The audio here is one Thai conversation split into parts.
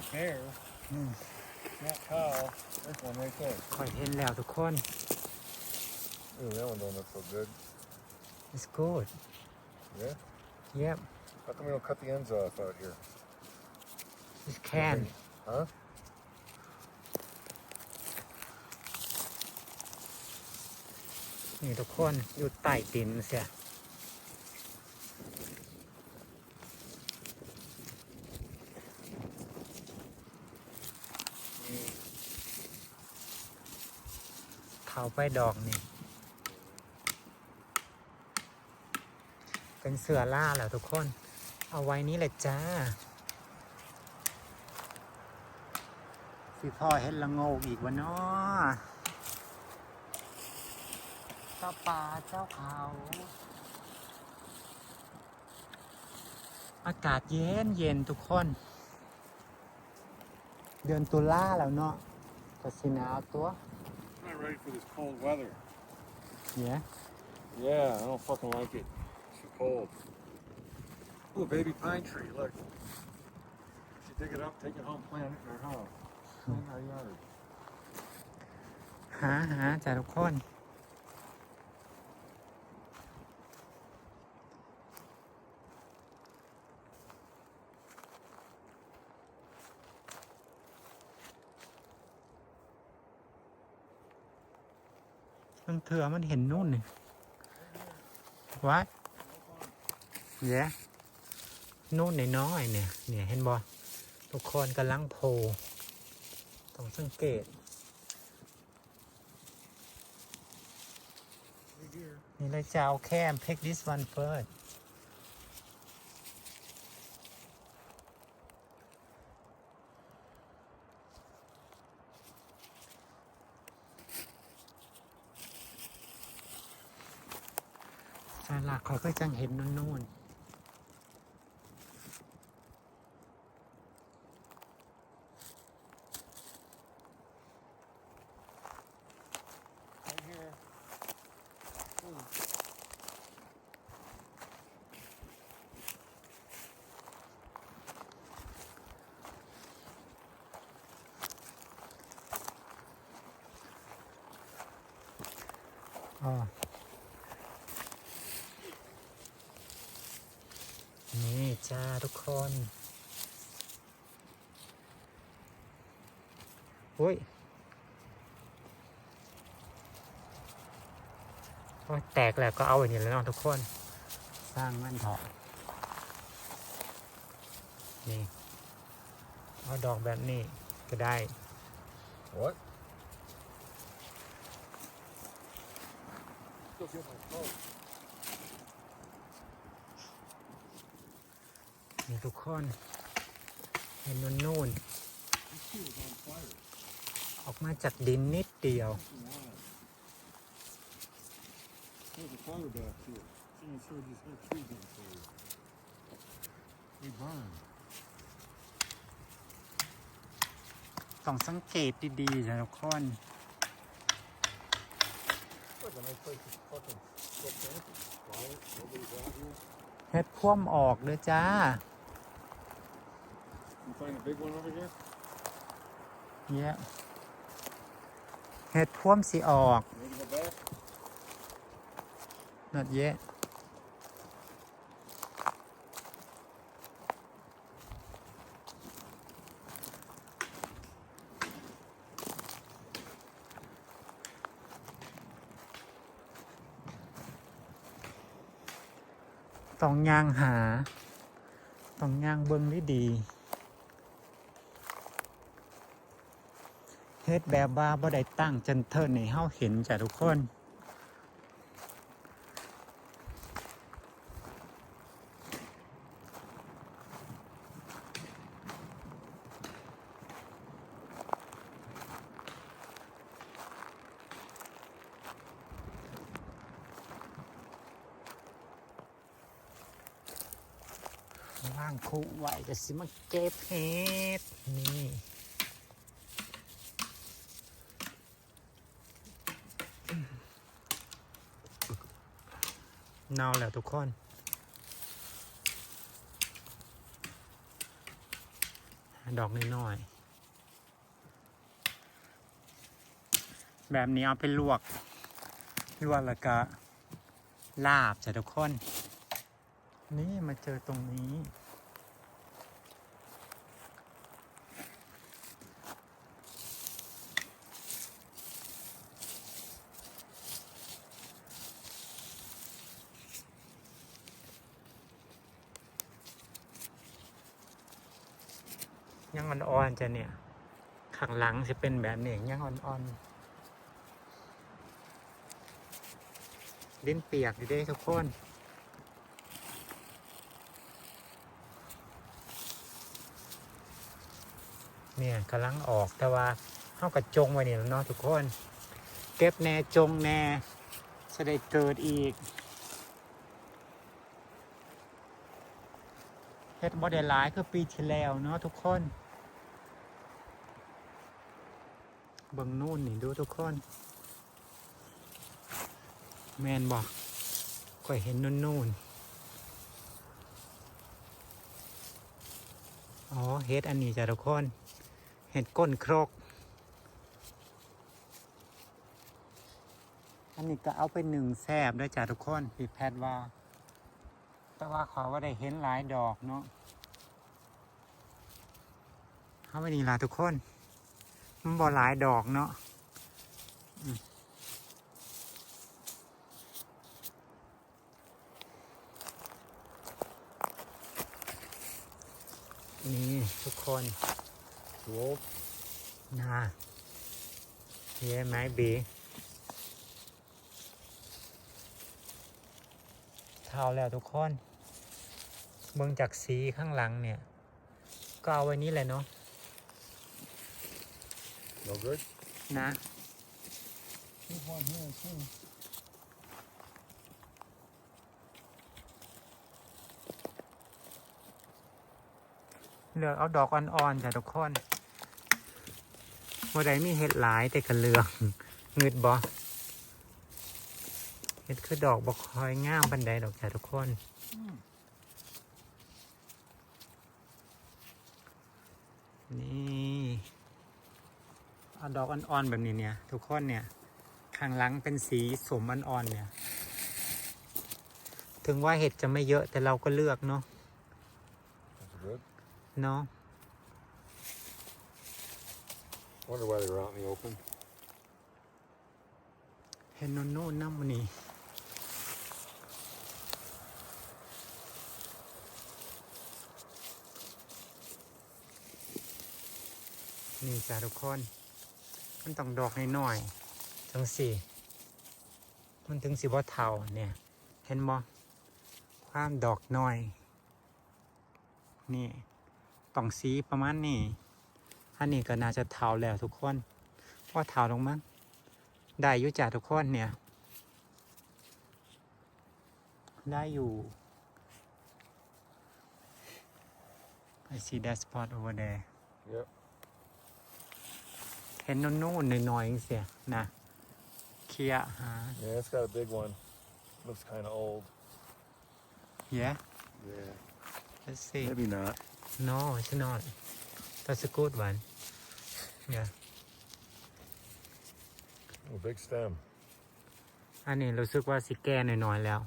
Not bear, อืม not cow. There's one right there. ข่อยเห็นแล้วทุกคน Ooh, that one don't look so good. it's good Yeah? yep How come we don't cut the ends off out here? it can Huh? นี่ทุกคนอยู่ใต้ดินเสีย เขาไปดอกนี่ เป็นเสือล่าแล้วทุกคน เอาไว้นี้แหละจ้าสิพ่อเห็นละโงกอีกวะเนาะเจ้าป่าเจ้าเขา อากาศเย็นเย็นทุกคน เดือนตุลาแล้วเนาะก็สิหนาวตัว not ready for this cold weather. เนี่ย Yeah, I don't fucking like it. It's too cold. Ooh, a baby pine tree, look. We should dig it up, take it home, plant it in our house. Plant in our yard. หาหาจ้ะทุกคน มันเถื่อมันเห็นนู่นนี่วัดเย้นู่นในน้อยเนี่ย เนี่ยเห็นบอทุกคนกำลังโพลต้องสังเกต นี่เลยจะเอาแค่ pick this one first สลักเขาก็จังเห็นนู่นนู่นอ๋อนี่ จ้าทุกคนอุ้ยโอ้ยแตกแล้วก็เอาอย่างนี้แล้วเนาะทุกคน สร้างมันเถอะนี่เอาดอกแบบนี้ก็ได้ What? Still feel นี่ทุกคนเห็นนู่นนู่น This tree is on fire. ออกมาจากดินนิดเดียว Fucking wild. There's a fire back here. Someone said these whole trees on fire. They burn. ต้องสังเกตดีๆจ้ะทุกคน Look, a nice place to fucking go camping. Quiet, nobody's out here. เฮ็ดพ่วมออกเลยจ้า You find a big one over here? เยอะเฮ็ดพ่วมสิออก You ready to go back? นัดเยอะ ต้องย่างหา ต้องย่างเบิ่งดีดีๆ ฮ็ดแบบว่าบ่ได้ตั้งจนเทินให้เฮาเห็นจ้ะทุกคน ว่างคุไว้จะสิมาเก็บเห็ดนี่ เนาแล้วทุกคนดอกน้อยๆแบบนี้เอาไปลวก ลวกแล้วก็ลาบจ้ะทุกคน นี่มาเจอตรงนี้ ยังอ่อนๆจะเนี่ยข้างหลังจะเป็นแบบนี้ยังอ่อนๆลิ้นเปียกอยู่เด้ทุกคนเนี่ยกำลังออกแต่ว่าเข้ากระจงไว้เนี่ยเนาะทุกคน เก็บแน่จงแน่จะได้เกิดอีกเฮ็ดบ่ได้หลายคือปีที่แล้วเนาะทุกคน เบิ่งนู่นนี่ดูทุกคนแมนบอกก็เห็นนู่นนู่นอ๋อเฮ็ดอันนี้จ้ะทุกคนเห็ดก้นครก อันนี้ก็เอาไปหนึ่งแซบด้วยจ้ะทุกคนพี่แพทว่า แต่ว่าขอว่าได้เห็นหลายดอกเนาะเอาไปนี่ละทุกคน มันบ่หลายดอกเนาะนี่ทุกคน Too old? นะเย้ไหมบีเท่าแล้วทุกคนเบิ่งจากสีข้างหลังเนี่ย ก็เอาไว้นี้แหละเนาะ No good? นะ There's one here too. เลือกเอาดอกอ่อนๆจ้ะทุกคนว่าใดมีเห็ดหลายแต่กระเหลือง เงึดบ่เห็ดคือดอกบ่คอยง่ามบันไดดอกจ้ะทุกคน Hmm. นี่เอา ดอกอ่อนๆแบบนี้เนี่ย ทุกคนเนี่ยข้างหลังเป็นสีสมอ่อนๆเนี่ย ถึงว่าเห็ดจะไม่เยอะแต่เราก็เลือกเนาะ That's good. เนาะ Wonder why they were out in the open. เห็นโน่นๆน้ำมันนี่นี่จ้ะทุกคน มันต้องดอกน้อยๆจังสี่ มันถึงสิบ่เท่าเนี่ย เห็นบ่ความดอกน้อย นี่ต้องสีประมาณนี้อันนี้ก็น่าจะเท่าแล้วทุกคนว่าเท่าลงมั้งได้อยู่จ้ะทุกคนเนี่ย ได้อยู่ I see that spot over there Yep. เห็นนู่นๆหน่อยๆเองเสียนะเคลียร์หา Yeah, it's got a big one. Looks kind of old. yeah Yeah. let's see Maybe not. no it's not that's a good one yeah Oh, big stem. อันนี้รู้สึกว่าสิแก่หน่อยๆแล้ว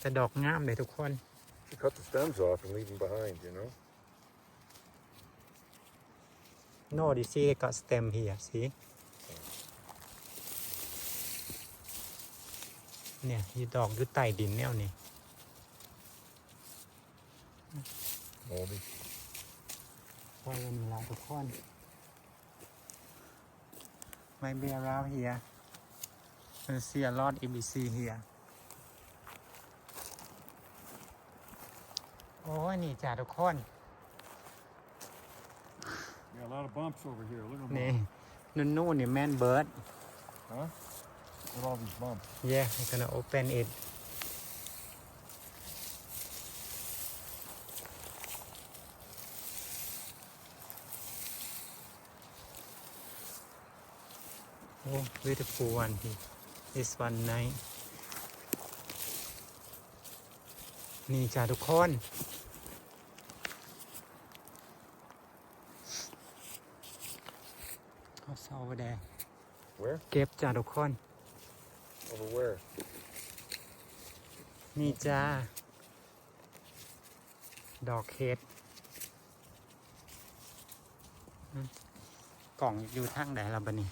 แต่ดอกงามเลยทุกคน Should cut the stems off and leave them behind, you know? No this see got stem here see เนี่ยอยู่ดอกอยู่ใต้ดินแนวนี้ Moldy. ไว้วันนี้ละทุกคน Might be around here I see a lot EBC here โอ้ยนี่จ้ะทุกคน Yeah, a lot of bumps over here. Look at นี่นู่นนู่นนี่แมนเบิร์ด Huh? Look at all these bumps. yeah I'm gonna open it โอ้ beautiful one here this one nice นี่จ้ะทุกคน What's over there Where? เก็บจ้าทุกคน Over where? นี่จ้า ดอกเห็ดอืมกล่องอยู่ทางไหนล่ะบันนี้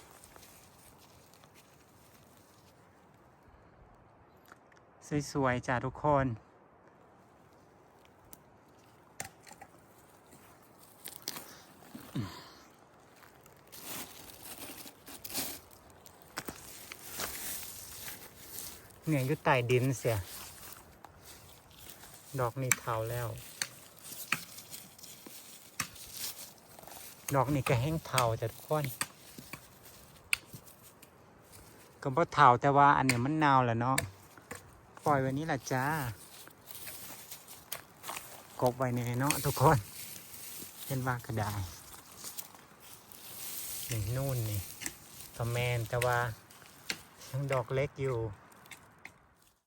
สวยๆจ้าทุกคน เนี่ยอยู่ใต้ดินเสีย ดอกนี่เทาแล้ว ดอกนี่ก็แห้งเทาจ้ะทุกคนก็บ่เทาแต่ว่าอันนี้มันนาวแหละเนาะ ปล่อยไว้นี้ละจ้า กบไว้ในเนาะทุกคนเห็นว่ากระดาษนี่นู่นนี่ก็แมนแต่ว่ายังดอกเล็กอยู่